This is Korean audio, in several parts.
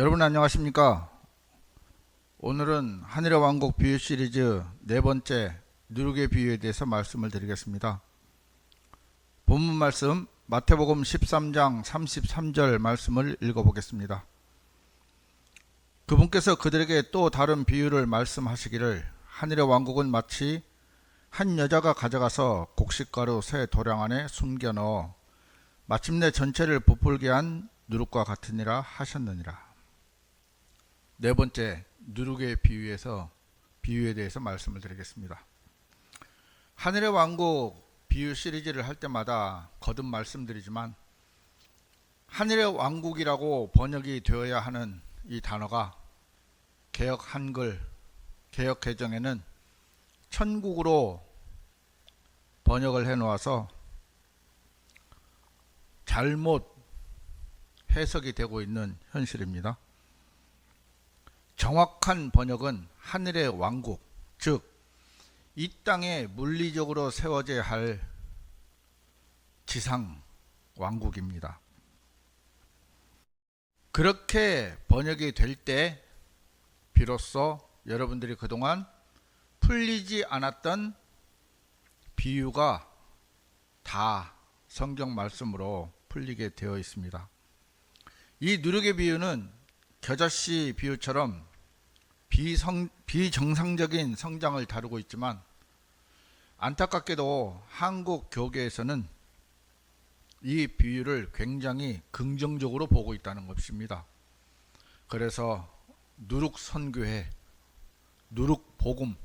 여러분 안녕하십니까? 오늘은 하늘의 왕국 비유 시리즈 네 번째 누룩의 비유에 대해서 말씀을 드리겠습니다. 본문 말씀 마태복음 13장 33절 말씀을 읽어보겠습니다. 그분께서 그들에게 또 다른 비유를 말씀하시기를 하늘의 왕국은 마치 한 여자가 가져가서 곡식가루 새 도량 안에 숨겨 넣어 마침내 전체를 부풀게 한 누룩과 같으니라 하셨느니라. 네 번째 누룩의 비유에서 비유에 대해서 말씀을 드리겠습니다. 하늘의 왕국 비유 시리즈를 할 때마다 거듭 말씀드리지만 하늘의 왕국이라고 번역이 되어야 하는 이 단어가 개혁 한글 개혁 개정에는 천국으로 번역을 해 놓아서 잘못 해석이 되고 있는 현실입니다. 정확한 번역은 하늘의 왕국, 즉, 이 땅에 물리적으로 세워져야 할 지상 왕국입니다. 그렇게 번역이 될 때, 비로소 여러분들이 그동안 풀리지 않았던 비유가 다 성경 말씀으로 풀리게 되어 있습니다. 이 누룩의 비유는 겨자씨 비유처럼 비성, 비정상적인 성장을 다루고 있지만 안타깝게도 한국 교계에서는 이 비유를 굉장히 긍정적으로 보고 있다는 것입니다. 그래서 누룩 선교회, 누룩 복음,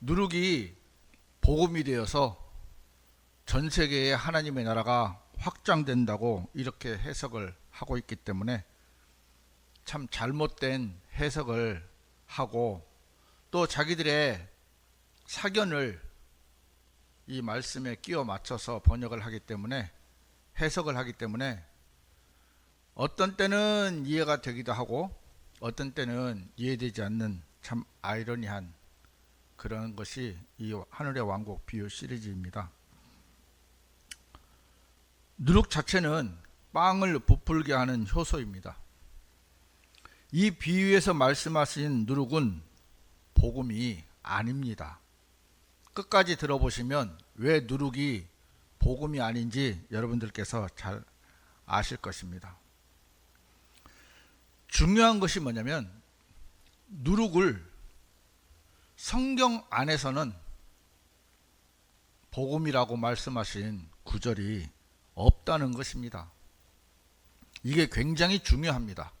누룩이 복음이 되어서 전 세계에 하나님의 나라가 확장된다고 이렇게 해석을 하고 있기 때문에 참 잘못된 해석을 하고 또 자기들의 사견을 이 말씀에 끼워 맞춰서 번역을 하기 때문에 해석을 하기 때문에 어떤 때는 이해가 되기도 하고 어떤 때는 이해되지 않는 참 아이러니한 그런 것이 이 하늘의 왕국 비유 시리즈입니다. 누룩 자체는 빵을 부풀게 하는 효소입니다. 이 비유에서 말씀하신 누룩은 복음이 아닙니다. 끝까지 들어보시면 왜 누룩이 복음이 아닌지 여러분들께서 잘 아실 것입니다. 중요한 것이 뭐냐면 누룩을 성경 안에서는 복음이라고 말씀하신 구절이 없다는 것입니다. 이게 굉장히 중요합니다.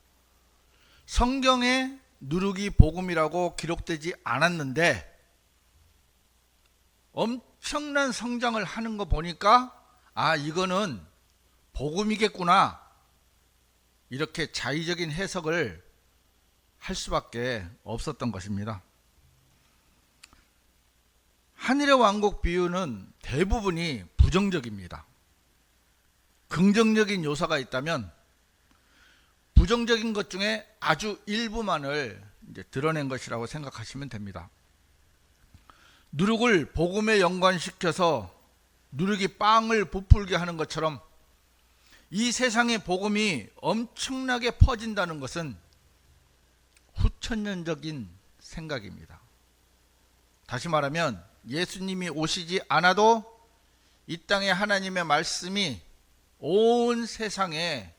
성경에 누룩이 복음이라고 기록되지 않았는데 엄청난 성장을 하는 거 보니까 아 이거는 복음이겠구나 이렇게 자의적인 해석을 할 수밖에 없었던 것입니다. 하늘의 왕국 비유는 대부분이 부정적입니다. 긍정적인 요소가 있다면 부정적인 것 중에 아주 일부만을 이제 드러낸 것이라고 생각하시면 됩니다. 누룩을 복음에 연관시켜서 누룩이 빵을 부풀게 하는 것처럼 이 세상의 복음이 엄청나게 퍼진다는 것은 후천년적인 생각입니다. 다시 말하면 예수님이 오시지 않아도 이 땅에 하나님의 말씀이 온 세상에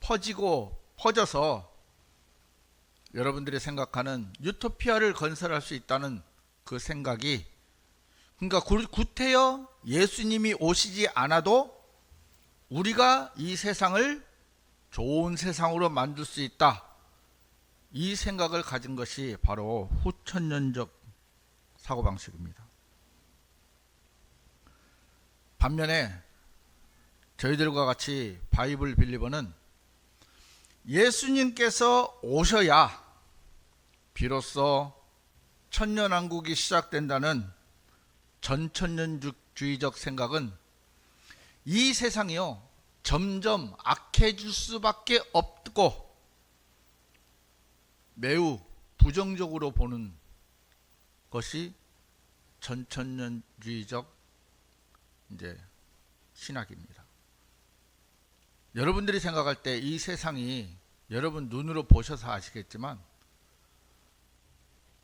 퍼지고 퍼져서 여러분들이 생각하는 유토피아를 건설할 수 있다는 그 생각이 그러니까 구태여 예수님이 오시지 않아도 우리가 이 세상을 좋은 세상으로 만들 수 있다. 이 생각을 가진 것이 바로 후천년적 사고방식입니다. 반면에 저희들과 같이 바이블 빌리버는 예수님께서 오셔야 비로소 천년왕국이 시작된다는 전천년주의적 생각은 이 세상이요 점점 악해질 수밖에 없고 매우 부정적으로 보는 것이 전천년주의적 이제 신학입니다. 여러분들이 생각할 때 이 세상이 여러분 눈으로 보셔서 아시겠지만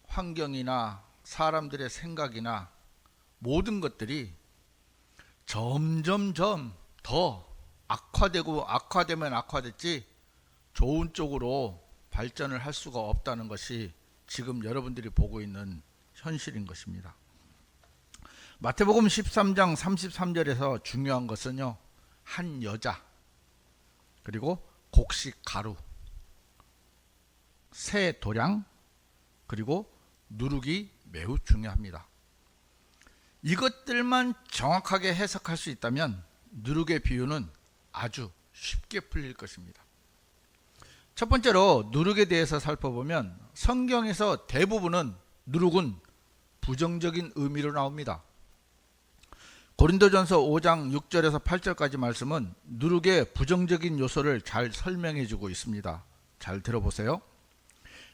환경이나 사람들의 생각이나 모든 것들이 점점점 더 악화되고 악화되면 악화됐지 좋은 쪽으로 발전을 할 수가 없다는 것이 지금 여러분들이 보고 있는 현실인 것입니다. 마태복음 13장 33절에서 중요한 것은요. 한 여자 그리고 곡식 가루 새 도량 그리고 누룩이 매우 중요합니다. 이것들만 정확하게 해석할 수 있다면 누룩의 비유는 아주 쉽게 풀릴 것입니다. 첫 번째로 누룩에 대해서 살펴보면 성경에서 대부분은 누룩은 부정적인 의미로 나옵니다. 고린도전서 5장 6절에서 8절까지 말씀은 누룩의 부정적인 요소를 잘 설명해 주고 있습니다. 잘 들어보세요.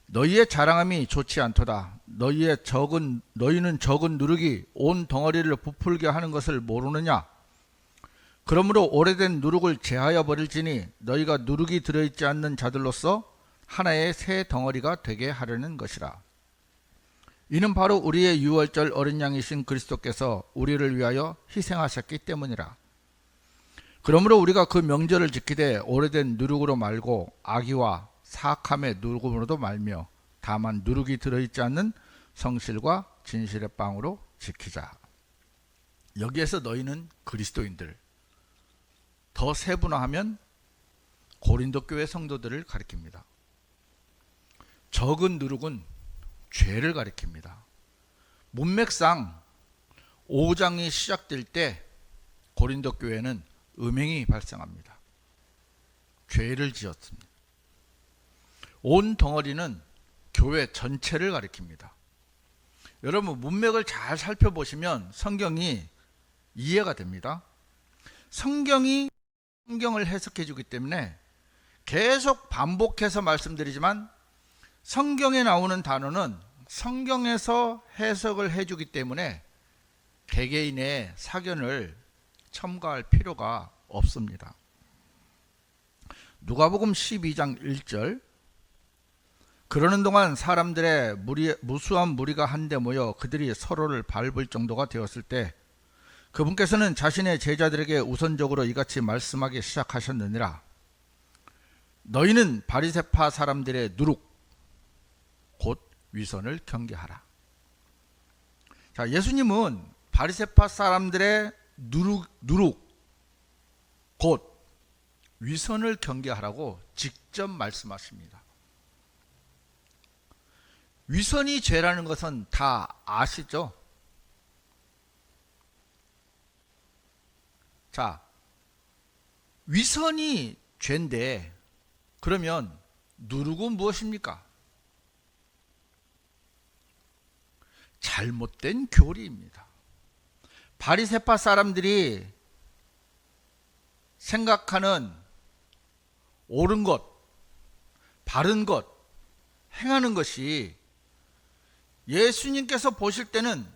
너희의 자랑함이 좋지 않도다. 너희의 적은 너희는 적은 누룩이 온 덩어리를 부풀게 하는 것을 모르느냐? 그러므로 오래된 누룩을 제하여 버릴지니 너희가 누룩이 들어있지 않는 자들로서 하나의 새 덩어리가 되게 하려는 것이라. 이는 바로 우리의 유월절 어린 양이신 그리스도께서 우리를 위하여 희생하셨기 때문이라. 그러므로 우리가 그 명절을 지키되 오래된 누룩으로 말고 아기와 사악함의 누룩으로도 말며 다만 누룩이 들어있지 않는 성실과 진실의 빵으로 지키자. 여기에서 너희는 그리스도인들. 더 세분화하면 고린도 교회 성도들을 가리킵니다. 적은 누룩은 죄를 가리킵니다. 문맥상 5장이 시작될 때 고린도 교회는 음행이 발생합니다. 죄를 지었습니다. 온 덩어리는 교회 전체를 가리킵니다. 여러분 문맥을 잘 살펴보시면 성경이 이해가 됩니다. 성경이 성경을 해석해 주기 때문에 계속 반복해서 말씀드리지만 성경에 나오는 단어는 성경에서 해석을 해주기 때문에 개개인의 사견을 첨가할 필요가 없습니다. 누가복음 12장 1절 그러는 동안 사람들의 무리, 무수한 무리가 한데 모여 그들이 서로를 밟을 정도가 되었을 때 그분께서는 자신의 제자들에게 우선적으로 이같이 말씀하기 시작하셨느니라 너희는 바리세파 사람들의 누룩 곧 위선을 경계하라. 자, 예수님은 바리세파 사람들의 누룩, 누룩 곧 위선을 경계하라고 직접 말씀하십니다. 위선이 죄라는 것은 다 아시죠? 자, 위선이 죄인데 그러면 누룩은 무엇입니까? 잘못된 교리입니다. 바리세파 사람들이 생각하는 옳은 것, 바른 것, 행하는 것이 예수님께서 보실 때는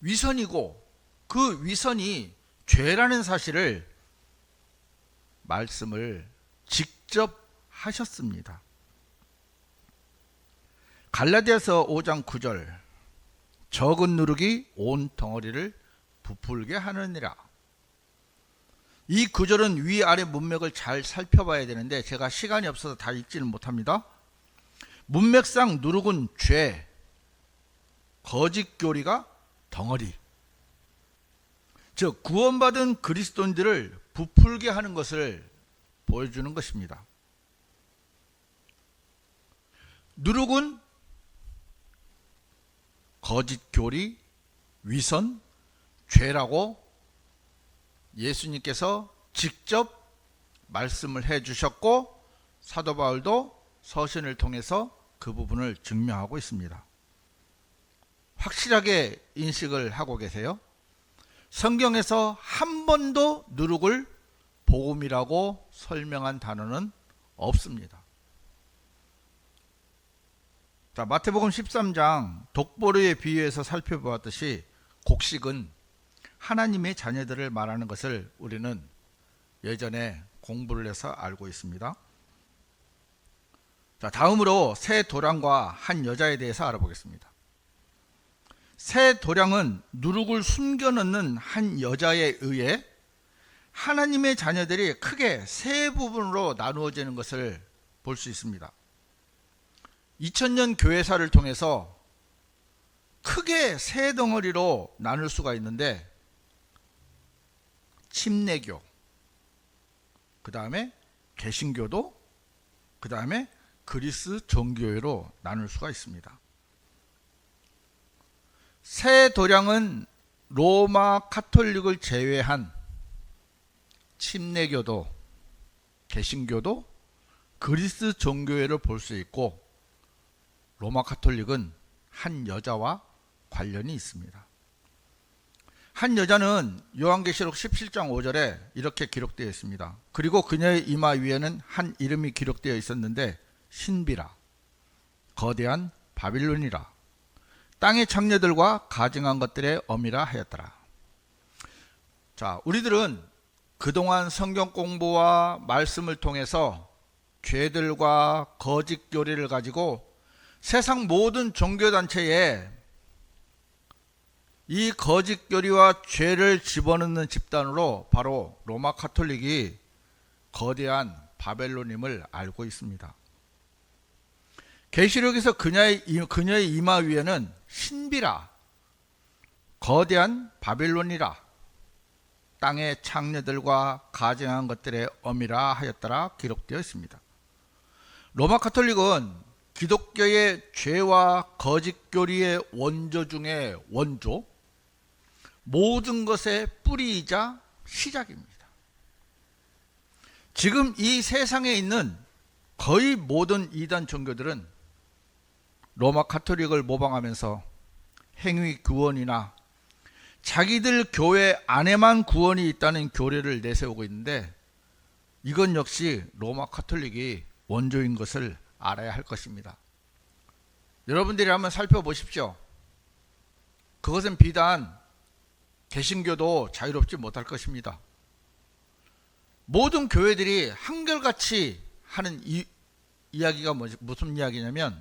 위선이고 그 위선이 죄라는 사실을 말씀을 직접 하셨습니다. 갈라디아서 5장 9절 적은 누룩이 온 덩어리를 부풀게 하느니라. 이 구절은 위아래 문맥을 잘 살펴봐야 되는데 제가 시간이 없어서 다 읽지는 못합니다. 문맥상 누룩은 죄, 거짓 교리가 덩어리. 즉 구원받은 그리스도인들을 부풀게 하는 것을 보여주는 것입니다. 누룩은 거짓 교리, 위선, 죄라고 예수님께서 직접 말씀을 해 주셨고 사도 바울도 서신을 통해서 그 부분을 증명하고 있습니다. 확실하게 인식을 하고 계세요? 성경에서 한 번도 누룩을 복음이라고 설명한 단어는 없습니다. 자, 마태복음 13장 독보르의 비유에서 살펴보았듯이 곡식은 하나님의 자녀들을 말하는 것을 우리는 예전에 공부를 해서 알고 있습니다. 자, 다음으로 새 도량과 한 여자에 대해서 알아보겠습니다. 새 도량은 누룩을 숨겨 넣는 한 여자에 의해 하나님의 자녀들이 크게 세 부분으로 나누어지는 것을 볼 수 있습니다. 2000년 교회사를 통해서 크게 세 덩어리로 나눌 수가 있는데 침례교, 그 다음에 개신교도, 그 다음에 그리스 정교회로 나눌 수가 있습니다. 새 도량은 로마 카톨릭을 제외한 침례교도, 개신교도, 그리스 정교회를 볼 수 있고 로마 카톨릭은 한 여자와 관련이 있습니다. 한 여자는 요한계시록 17장 5절에 이렇게 기록되어 있습니다. 그리고 그녀의 이마 위에는 한 이름이 기록되어 있었는데 신비라 거대한 바빌론이라 땅의 창녀들과 가증한 것들의 어미라 하였더라. 자, 우리들은 그동안 성경 공부와 말씀을 통해서 죄들과 거짓 교리를 가지고 세상 모든 종교단체에 이 거짓 교리와 죄를 집어넣는 집단으로 바로 로마 카톨릭이 거대한 바벨론임을 알고 있습니다. 계시록에서 그녀의, 이- 그녀의 이마 위에는 신비라 거대한 바벨론이라 땅의 창녀들과 가증한 것들의 어미라 하였더라 기록되어 있습니다. 로마 카톨릭은 기독교의 죄와 거짓 교리의 원조 중에 원조, 모든 것의 뿌리이자 시작입니다. 지금 이 세상에 있는 거의 모든 이단 종교들은 로마 카톨릭을 모방하면서 행위 구원이나 자기들 교회 안에만 구원이 있다는 교리를 내세우고 있는데 이건 역시 로마 카톨릭이 원조인 것을 알아야 할 것입니다. 여러분들이 한번 살펴보십시오. 그것은 비단 개신교도 자유롭지 못할 것입니다. 모든 교회들이 한결같이 하는 이, 이야기가 뭐지, 무슨 이야기냐면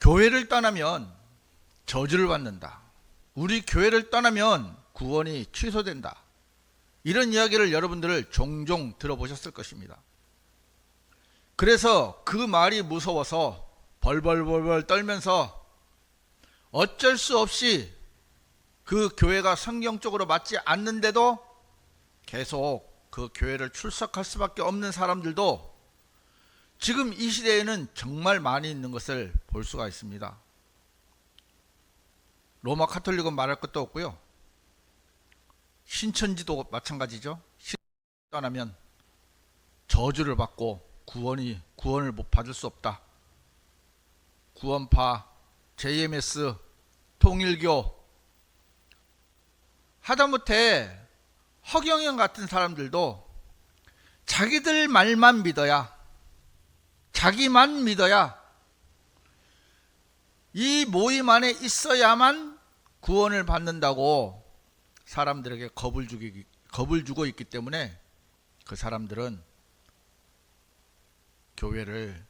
교회를 떠나면 저주를 받는다. 우리 교회를 떠나면 구원이 취소된다. 이런 이야기를 여러분들 종종 들어보셨을 것입니다. 그래서 그 말이 무서워서 벌벌벌벌 떨면서 어쩔 수 없이 그 교회가 성경적으로 맞지 않는데도 계속 그 교회를 출석할 수밖에 없는 사람들도 지금 이 시대에는 정말 많이 있는 것을 볼 수가 있습니다. 로마 카톨릭은 말할 것도 없고요. 신천지도 마찬가지죠. 신 떠나면 저주를 받고 구원이 구원을 못 받을 수 없다. 구원파, JMS, 통일교 하다못해 허경영 같은 사람들도 자기들 말만 믿어야 자기만 믿어야 이 모임 안에 있어야만 구원을 받는다고 사람들에게 겁을 주기 겁을 주고 있기 때문에 그 사람들은 교회를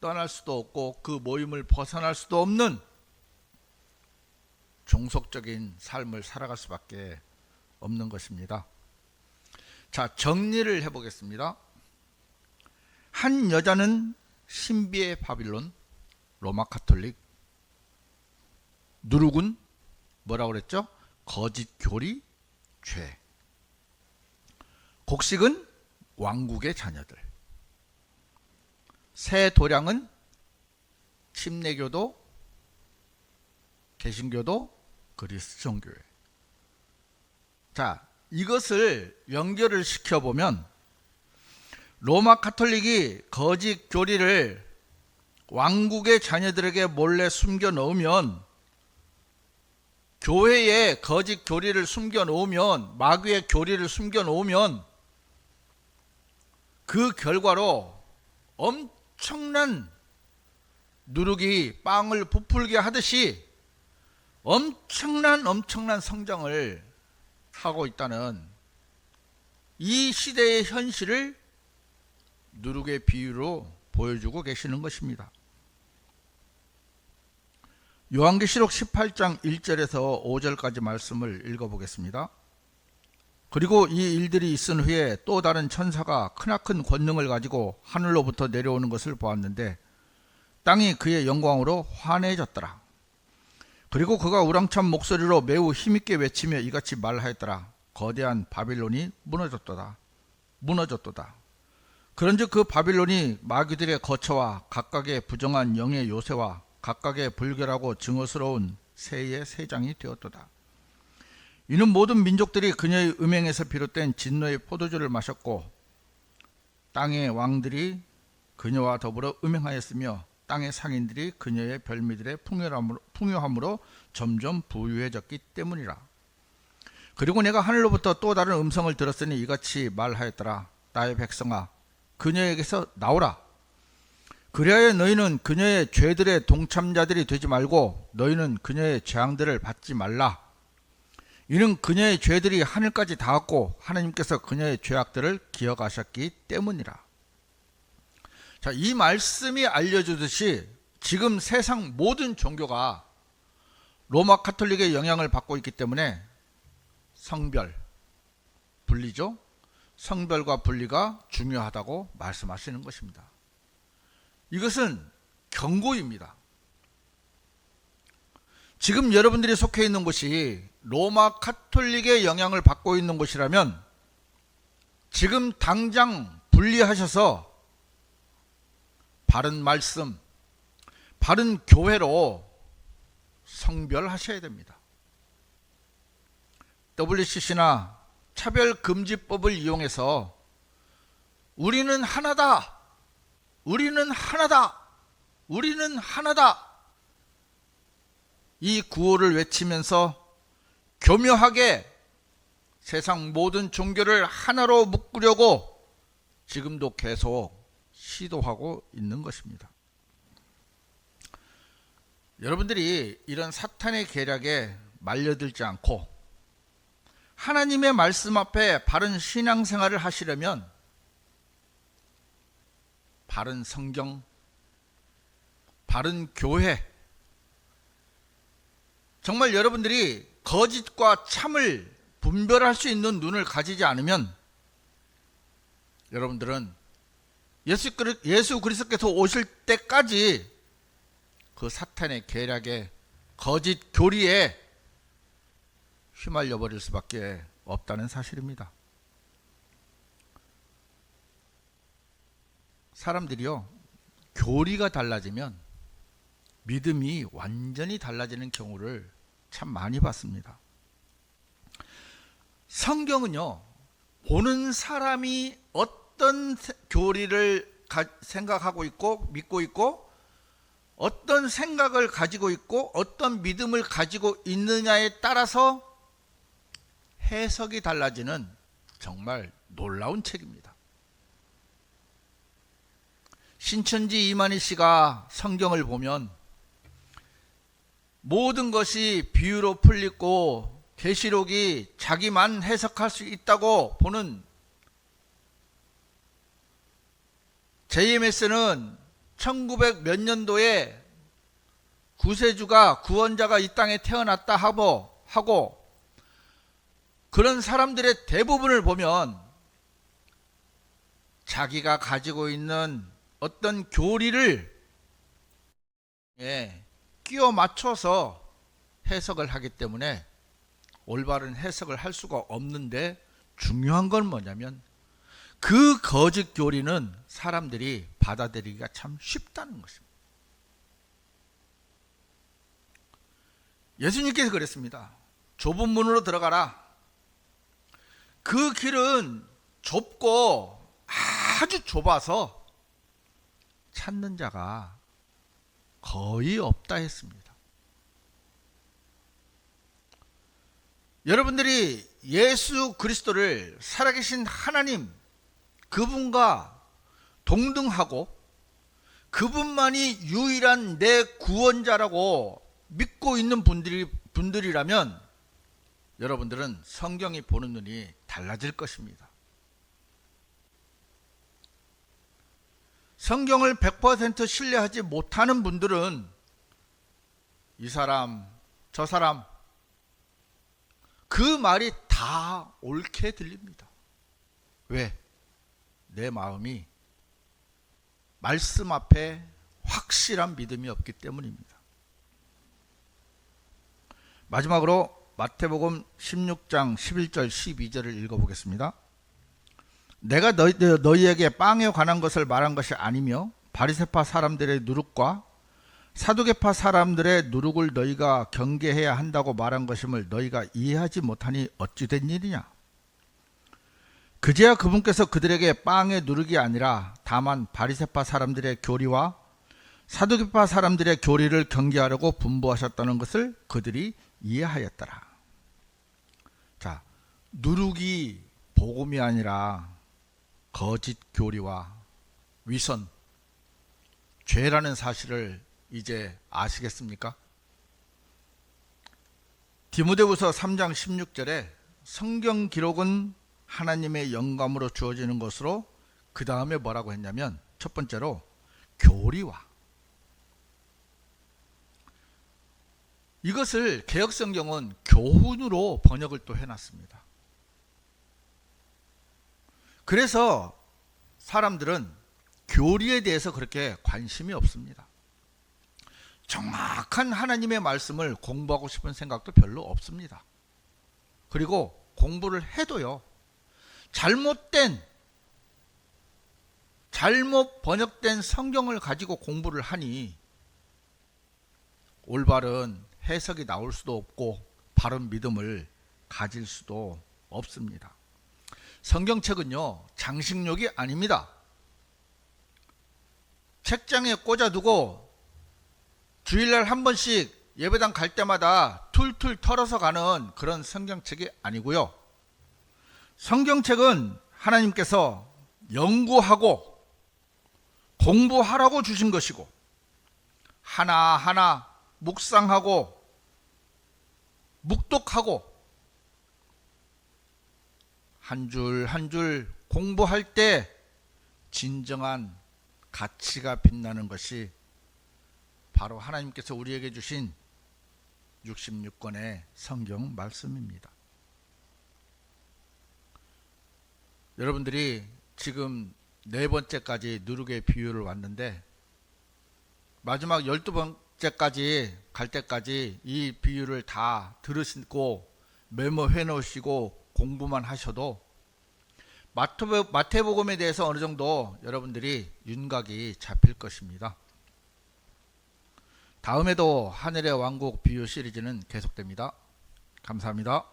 떠날 수도 없고 그 모임을 벗어날 수도 없는 종속적인 삶을 살아갈 수밖에 없는 것입니다. 자, 정리를 해보겠습니다. 한 여자는 신비의 바빌론, 로마 카톨릭, 누룩은 뭐라고 그랬죠? 거짓 교리, 죄. 곡식은 왕국의 자녀들. 새 도량은 침례교도, 개신교도, 그리스 정교회. 자, 이것을 연결을 시켜보면 로마 카톨릭이 거짓 교리를 왕국의 자녀들에게 몰래 숨겨 놓으면 교회에 거짓 교리를 숨겨 놓으면 마귀의 교리를 숨겨 놓으면 그 결과로 엄청난 누룩이 빵을 부풀게 하듯이 엄청난 엄청난 성장을 하고 있다는 이 시대의 현실을 누룩의 비유로 보여주고 계시는 것입니다. 요한계시록 18장 1절에서 5절까지 말씀을 읽어보겠습니다. 그리고 이 일들이 있은 후에 또 다른 천사가 크나큰 권능을 가지고 하늘로부터 내려오는 것을 보았는데 땅이 그의 영광으로 환해졌더라. 그리고 그가 우랑찬 목소리로 매우 힘있게 외치며 이같이 말하였더라. 거대한 바빌론이 무너졌도다. 무너졌도다. 그런즉 그 바빌론이 마귀들의 거처와 각각의 부정한 영의 요새와 각각의 불결하고 증오스러운 새의 세장이 되었도다. 이는 모든 민족들이 그녀의 음행에서 비롯된 진노의 포도주를 마셨고 땅의 왕들이 그녀와 더불어 음행하였으며 땅의 상인들이 그녀의 별미들의 풍요함으로, 풍요함으로 점점 부유해졌기 때문이라. 그리고 내가 하늘로부터 또 다른 음성을 들었으니 이같이 말하였더라. 나의 백성아, 그녀에게서 나오라. 그리하여 너희는 그녀의 죄들의 동참자들이 되지 말고 너희는 그녀의 재앙들을 받지 말라. 이는 그녀의 죄들이 하늘까지 닿았고 하나님께서 그녀의 죄악들을 기억하셨기 때문이라. 자, 이 말씀이 알려주듯이 지금 세상 모든 종교가 로마 카톨릭의 영향을 받고 있기 때문에 성별, 분리죠? 성별과 분리가 중요하다고 말씀하시는 것입니다. 이것은 경고입니다. 지금 여러분들이 속해 있는 곳이 로마 카톨릭의 영향을 받고 있는 곳이라면 지금 당장 분리하셔서 바른 말씀, 바른 교회로 성별하셔야 됩니다. WCC나 차별금지법을 이용해서 우리는 하나다. 우리는 하나다. 우리는 하나다. 이 구호를 외치면서 교묘하게 세상 모든 종교를 하나로 묶으려고 지금도 계속 시도하고 있는 것입니다. 여러분들이 이런 사탄의 계략에 말려들지 않고 하나님의 말씀 앞에 바른 신앙생활을 하시려면 바른 성경, 바른 교회, 정말 여러분들이 거짓과 참을 분별할 수 있는 눈을 가지지 않으면 여러분들은 예수, 그리- 예수 그리스도께서 오실 때까지 그 사탄의 계략에 거짓 교리에 휘말려 버릴 수밖에 없다는 사실입니다. 사람들이요, 교리가 달라지면 믿음이 완전히 달라지는 경우를 참 많이 봤습니다. 성경은요, 보는 사람이 어떤 세- 교리를 가- 생각하고 있고 믿고 있고 어떤 생각을 가지고 있고 어떤 믿음을 가지고 있느냐에 따라서 해석이 달라지는 정말 놀라운 책입니다. 신천지 이만희 씨가 성경을 보면 모든 것이 비유로 풀리고 계시록이 자기만 해석할 수 있다고 보는 JMS는 1900 몇 년도에 구세주가 구원자가 이 땅에 태어났다 하고 하고 그런 사람들의 대부분을 보면 자기가 가지고 있는 어떤 교리를 예, 끼워 맞춰서 해석을 하기 때문에 올바른 해석을 할 수가 없는데 중요한 건 뭐냐면 그 거짓 교리는 사람들이 받아들이기가 참 쉽다는 것입니다. 예수님께서 그랬습니다. 좁은 문으로 들어가라. 그 길은 좁고 아주 좁아서 찾는 자가 거의 없다 했습니다. 여러분들이 예수 그리스도를 살아계신 하나님 그분과 동등하고 그분만이 유일한 내 구원자라고 믿고 있는 분들이 분들이라면 여러분들은 성경이 보는 눈이 달라질 것입니다. 성경을 100% 신뢰하지 못하는 분들은 이 사람, 저 사람, 그 말이 다 옳게 들립니다. 왜? 내 마음이 말씀 앞에 확실한 믿음이 없기 때문입니다. 마지막으로 마태복음 16장 11절 12절을 읽어보겠습니다. 내가 너희, 너희에게 빵에 관한 것을 말한 것이 아니며 바리새파 사람들의 누룩과 사두개파 사람들의 누룩을 너희가 경계해야 한다고 말한 것임을 너희가 이해하지 못하니 어찌 된 일이냐? 그제야 그분께서 그들에게 빵의 누룩이 아니라 다만 바리새파 사람들의 교리와 사두개파 사람들의 교리를 경계하려고 분부하셨다는 것을 그들이 이해하였더라. 자, 누룩이 복음이 아니라 거짓 교리와 위선, 죄라는 사실을 이제 아시겠습니까? 디모데후서 3장 16절에 성경 기록은 하나님의 영감으로 주어지는 것으로 그 다음에 뭐라고 했냐면 첫 번째로 교리와 이것을 개혁성경은 교훈으로 번역을 또 해놨습니다. 그래서 사람들은 교리에 대해서 그렇게 관심이 없습니다. 정확한 하나님의 말씀을 공부하고 싶은 생각도 별로 없습니다. 그리고 공부를 해도요, 잘못된, 잘못 번역된 성경을 가지고 공부를 하니 올바른 해석이 나올 수도 없고 바른 믿음을 가질 수도 없습니다. 성경책은요, 장식욕이 아닙니다. 책장에 꽂아두고 주일날 한 번씩 예배당 갈 때마다 툴툴 털어서 가는 그런 성경책이 아니고요. 성경책은 하나님께서 연구하고 공부하라고 주신 것이고 하나하나 묵상하고 묵독하고 한 줄 한 줄 공부할 때 진정한 가치가 빛나는 것이 바로 하나님께서 우리에게 주신 66권의 성경 말씀입니다. 여러분들이 지금 네 번째까지 누룩의 비유를 왔는데 마지막 열두 번째까지 갈 때까지 이 비유를 다 들으시고 메모해 놓으시고 공부만 하셔도 마태복- 마태복음에 대해서 어느 정도 여러분들이 윤곽이 잡힐 것입니다. 다음에도 하늘의 왕국 비유 시리즈는 계속됩니다. 감사합니다.